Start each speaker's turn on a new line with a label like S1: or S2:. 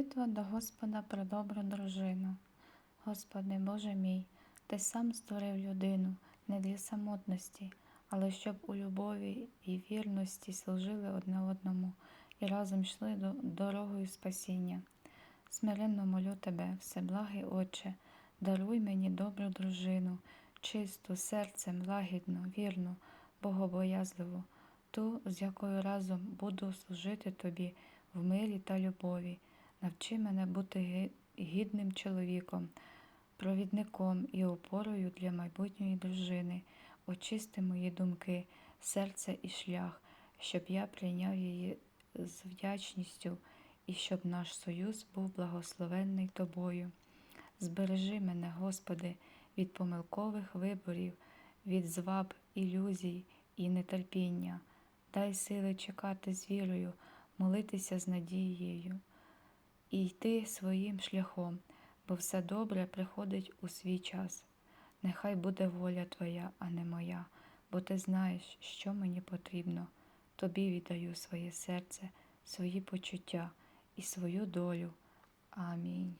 S1: Молитва до Господа про добру дружину. Господи Боже мій, Ти сам створив людину не для самотності, але щоб у любові і вірності служили одне одному і разом йшли до дорогою спасіння. Смиренно молю Тебе, всеблагий Отче, даруй мені добру дружину, чисту, серцем, лагідну, вірну, богобоязливу, ту, з якою разом буду служити Тобі в мирі та любові. Навчи мене бути гідним чоловіком, провідником і опорою для майбутньої дружини. Очисти мої думки, серце і шлях, щоб я прийняв її з вдячністю і щоб наш союз був благословенний Тобою. Збережи мене, Господи, від помилкових виборів, від зваб, ілюзій і нетерпіння. Дай сили чекати з вірою, молитися з надією і йти своїм шляхом, бо все добре приходить у свій час. Нехай буде воля Твоя, а не моя, бо Ти знаєш, що мені потрібно. Тобі віддаю своє серце, свої почуття і свою долю. Амінь.